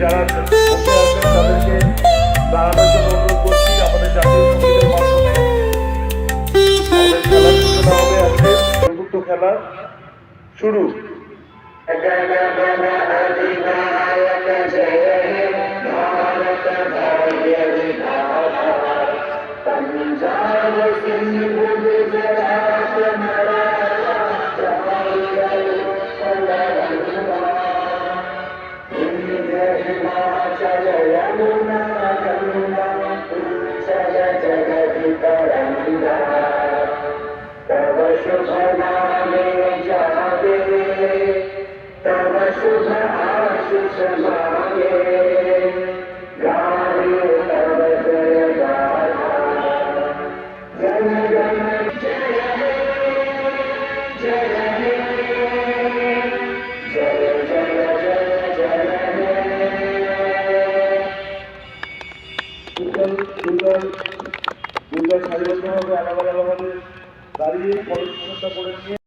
যারা তাদেরকে দাঁড়ানোর জন্য অনুরোধ চতুর্থ খেলা শুরু Thank. দুর্গার সাজগোজ হবে আলাদা আলাদাভাবে দাঁড়িয়ে কলেজ প্রতিষ্ঠা করে নিয়ে